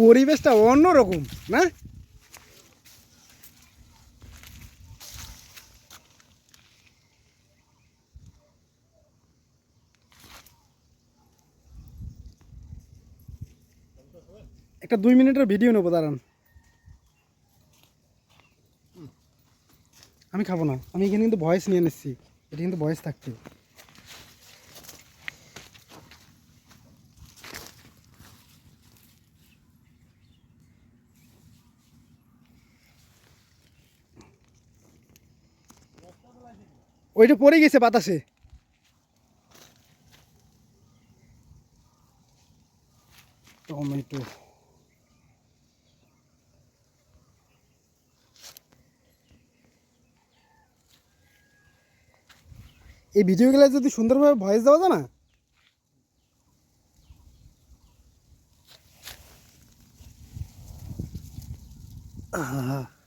পরিবেশটা অন্যরকম, না? একটা দুই মিনিটের ভিডিও নেব, দাঁড়ান। আমি খাব না, আমি এখানে কিন্তু ভয়েস নিয়ে নিচ্ছি, এটা কিন্তু ভয়েস থাকছে। ওইটা পড়ে গেছে বাতাসে। টমেটো এই ভিডিও ভিডিওগুলো যদি সুন্দরভাবে ভয়েস দেওয়া যায় না? আহা।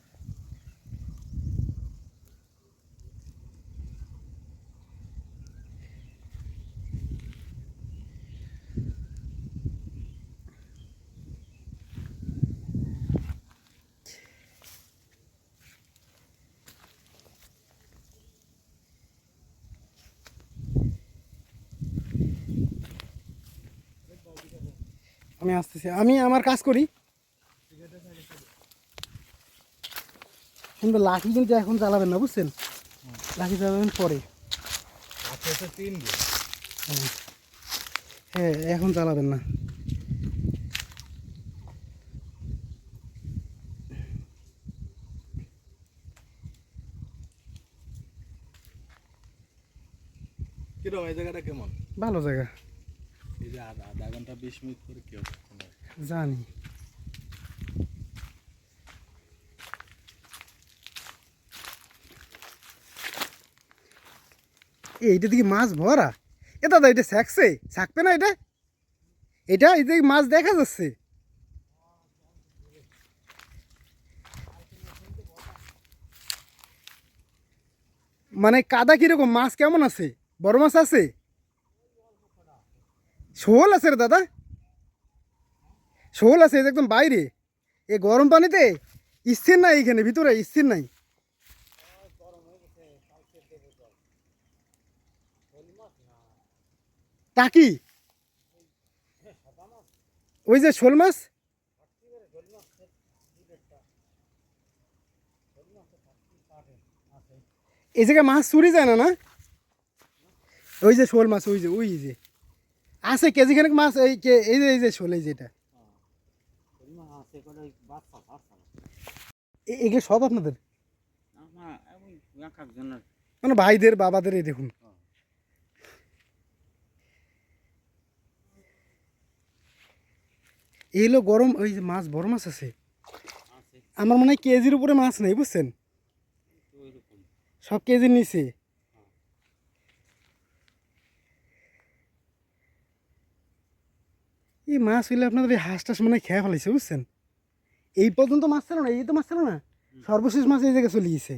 আমি আসতেছি। আমি আমার কাজ করি। কিন্তু লাঠি কিন্তু এখন চালাবেন না বুঝছেন? লাঠি চালাবেন পরে। হ্যাঁ এখন চালাবেন না। কীরকম এই জায়গাটা কেমন? ভালো জায়গা। জানি। এইটা দিকে মাছ ভরা? এ দাদা এটা শাকছে? শাকবে না এটা? এটা, এই দিকে মাছ দেখা যাচ্ছে। মানে কাদা কীরকম? মাছ কেমন আছে? বড় মাছ আছে? শোল আছে রে দাদা। শোল আছে একদম বাইরে। এ গরম পানিতে স্থির নাই এখানে, ভিতরে স্থির নাই। টাকি ওই যে শোল মাছ? এই জায়গায় মাছ চুরি যায় না না? ওই যে শোল মাছ, ওই যে ওই যে। আছে কেজি খানেক মাছ, এই এই যে এই যে শোল যেটা এগুলো সব আপনাদের? মানে ভাইদের, বাবাদের, এই দেখুন। এলো গরম, ওই যে মাছ, বড় মাছ আছে। আমার মনে হয় কেজির উপরে মাছ নেই, বুঝছেন? সব কেজির নিচে। এই মাছ হইলে আপনাদের এই হাঁস টাস মানে খেয়ে ফেলাইছে বুঝছেন? এই পর্যন্ত মাছ ছিল না এই তো মাছ ছিল না? সর্বশেষ মাছ এই জায়গায় চলে গেছে।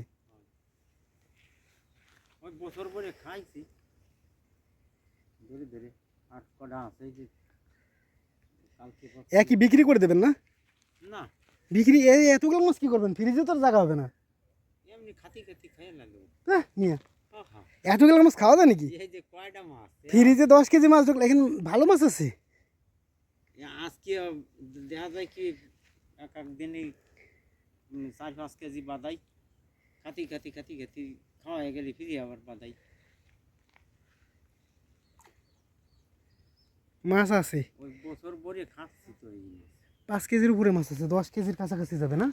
বছর পরে খাইছি। ধরে ধরে আর কটা আছে যে একই বিক্রি করে দেবেন না? না। বিক্রি এই এতগুলো মাছ কি করবেন? ফ্রিজে তো জায়গা হবে না। এমনি খাতি খাতি লাগল আহ, মিয়া। আহা, এতগুলো মাছ খাওয়া যায় নাকি? ফ্রিজে দশ কেজি মাছ ঢুকলে এখন ভালো মাছ আছে? আজকে দেখা যায় কি এক এক দিনে চার পাঁচ কেজি বাদাই খাতি খাতি খাতি খাতি খাওয়া হয়ে গেলে ফিরে আবার বাদাই। মাছ আছে? ওই বছর ভরে খাচ্ছি তো এই পাঁচ কেজির উপরে মাছ আছে দশ কেজির কাছাকাছি যাবে না?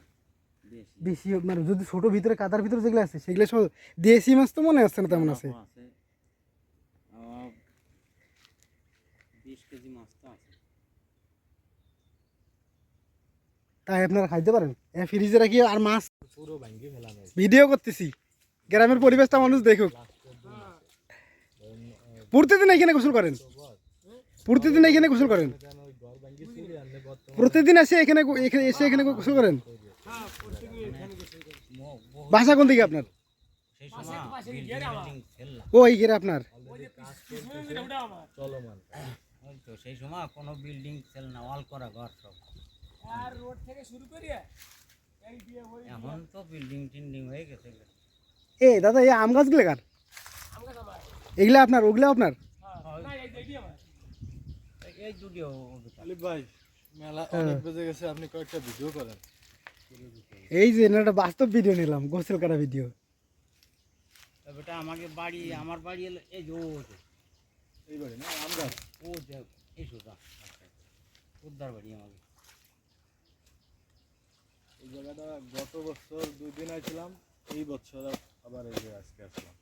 বেশি বেশি মানে যদি ছোট ভিতরে কাদার ভিতরে যেগুলো আছে সেগুলো সব দেশি মাছ তো মনে আসছে না তেমন আছে। আছে। বিশ কেজি মাছ তো আছে। তাই আপনারা খাইতে পারেন। ফ্রিজে রাখি আর মাছ। ভিডিও করতেছি। গ্রামের পরিবেশটা মানুষ দেখুক। প্রতিদিন এখানে গোসল করেন। প্রতিদিন এখানে গোসল করেন। প্রতিদিন এসে এখানে এসে এখানে গোসল করেন। বাসা কোন দিকে আপনার? ও, এই ঘেরে আপনার। সেই সময় কোনো বিল্ডিং ফেল না ওয়াল করা ঘর সব। এখন তো বিল্ডিং টিল্ডিং হয়ে গেছে এ দাদা এই আম গাছগুলো কার? এগুলা আপনার ওগুলো আপনার? এই- এই দুটিও ভাই মেলা অনেক বেজে গেছে আপনি কয়েকটা ভিডিও করেন। এই যে একটা বাস্তব ভিডিও নিলাম গোসল করা ভিডিও বেটা আমাকে বাড়ি আমার বাড়ি এলো এই যে ও এই বাড়ি না আমরা ও যে এই সোজা উদ্ধার বাড়ি আমাকে। এই জায়গাটা গত বছর দুই দিন আসলাম এই বছর আবার এই যে আজকে আসলাম।